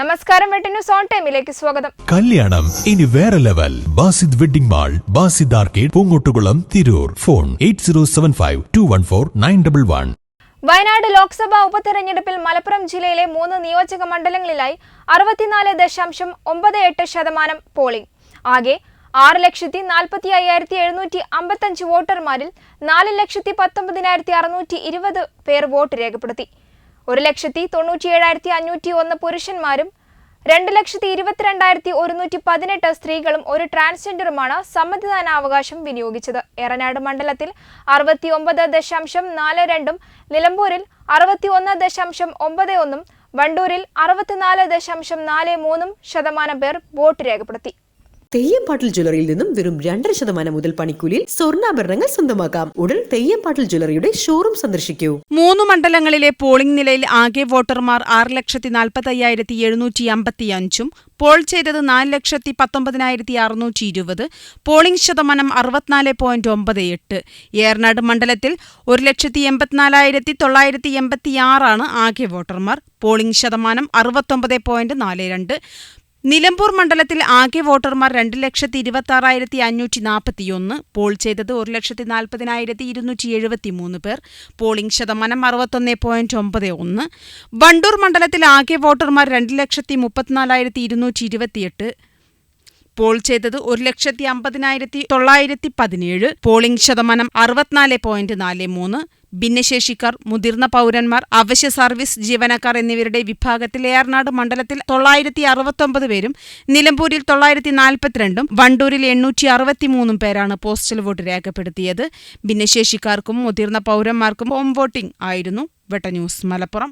നമസ്കാരം വെട്ടി news on ടൈമിലേക്ക് സ്വാഗതം. കല്യാണം ഇനി വേറെ level. Basid wedding mall Basid arcade Poongottukulam Tirur. Phone eight zero seven five two one four nine double one. Wayanad Lok Sabha ഉപതെരഞ്ഞെടുപ്പിൽ മലപ്പുറം ജില്ലയിലെ മൂന്ന് നിയോജക മണ്ഡലങ്ങളിലായി അറുപത്തിനാല് ദശാംശം ഒമ്പത് എട്ട് ശതമാനം പോളിംഗ്. ആകെ ആറ് ലക്ഷത്തി നാൽപ്പത്തി അയ്യായിരത്തി എഴുന്നൂറ്റി അമ്പത്തഞ്ച് വോട്ടർമാരിൽ നാല് ലക്ഷത്തി പത്തൊമ്പതിനായിരത്തി അറുന്നൂറ്റി ഇരുപത് പേർ വോട്ട് രേഖപ്പെടുത്തി. ഒരു ലക്ഷത്തി തൊണ്ണൂറ്റിയേഴായിരത്തി അഞ്ഞൂറ്റി ഒന്ന് പുരുഷന്മാരും രണ്ട് ലക്ഷത്തി ഇരുപത്തിരണ്ടായിരത്തി ഒരുന്നൂറ്റി പതിനെട്ട് സ്ത്രീകളും ഒരു ട്രാൻസ്ജെൻഡറുമാണ് സമ്മതിദാനാവകാശം വിനിയോഗിച്ചത്. എറനാട് മണ്ഡലത്തിൽ അറുപത്തി ഒമ്പത് ദശാംശം നാല് രണ്ടും നിലമ്പൂരിൽ അറുപത്തി ഒന്ന് ദശാംശം ഒമ്പത് ഒന്നും വണ്ടൂരിൽ അറുപത്തിനാല് ദശാംശം നാല് മൂന്നും ശതമാനം പേർ വോട്ട് രേഖപ്പെടുത്തി. തെയ്യംപാട്ടിൽ ജ്വല്ലറിയിൽ നിന്നും വെറും രണ്ടര ശതമാനം മുതൽ പണിക്കൂലിയിൽ സ്വർണാഭരണങ്ങൾ സ്വന്തമാക്കാം. ഉടൻ തെയ്യംപാട്ടിൽ ജ്വല്ലറിയുടെ ഷോറൂം സന്ദർശിക്കൂ. മൂന്ന് മണ്ഡലങ്ങളിലെ പോളിംഗ് നിലയിൽ ആകെ വോട്ടർമാർ ആറ് ലക്ഷത്തി നാൽപ്പത്തി അയ്യായിരത്തി എഴുന്നൂറ്റി അമ്പത്തി അഞ്ചും പോൾ ചെയ്തത് നാല് ലക്ഷത്തി പത്തൊമ്പതിനായിരത്തി അറുന്നൂറ്റി ഇരുപത് പോളിംഗ് ശതമാനം അറുപത്തിനാല് പോയിന്റ് ഒമ്പത് എട്ട്. ഏറനാട് മണ്ഡലത്തിൽ ഒരു ലക്ഷത്തി എൺപത്തിനാലായിരത്തി തൊള്ളായിരത്തി എൺപത്തിയാറാണ് ആകെ വോട്ടർമാർ. പോളിംഗ് ശതമാനം അറുപത്തൊമ്പത് പോയിന്റ് നാല് രണ്ട്. നിലമ്പൂർ മണ്ഡലത്തിൽ ആകെ വോട്ടർമാർ രണ്ട് ലക്ഷത്തി ഇരുപത്തി ആറായിരത്തി അഞ്ഞൂറ്റി നാൽപ്പത്തിയൊന്ന് പോൾ ചെയ്തത് ഒരു ലക്ഷത്തി നാൽപ്പതിനായിരത്തി ഇരുന്നൂറ്റി എഴുപത്തി മൂന്ന് പേർ പോളിംഗ് ശതമാനം അറുപത്തൊന്ന് പോയിന്റ് ഒമ്പത് ഒന്ന്. വണ്ടൂർ മണ്ഡലത്തിൽ ആകെ വോട്ടർമാർ രണ്ട് ലക്ഷത്തി മുപ്പത്തിനാലായിരത്തി ഇരുന്നൂറ്റി ഇരുപത്തിയെട്ട് പോൾ ചെയ്തത് ഒരു ലക്ഷത്തി അമ്പതിനായിരത്തി തൊള്ളായിരത്തി പതിനേഴ്. പോളിംഗ് ശതമാനം അറുപത്തിനാല് പോയിന്റ് നാല് മൂന്ന്. ഭിന്നശേഷിക്കാർ മുതിർന്ന പൗരന്മാർ അവശ്യ സർവീസ് ജീവനക്കാർ എന്നിവരുടെ വിഭാഗത്തിൽ ഏർനാട് മണ്ഡലത്തിൽ തൊള്ളായിരത്തി അറുപത്തൊമ്പത് പേരും നിലമ്പൂരിൽ തൊള്ളായിരത്തി നാൽപ്പത്തിരണ്ടും വണ്ടൂരിൽ എണ്ണൂറ്റി അറുപത്തിമൂന്നും പേരാണ് പോസ്റ്റൽ വോട്ട് രേഖപ്പെടുത്തിയത്. ഭിന്നശേഷിക്കാർക്കും മുതിർന്ന പൗരന്മാർക്കും ഹോം വോട്ടിംഗ് ആയിരുന്നു. വെട്ട ന്യൂസ് മലപ്പുറം.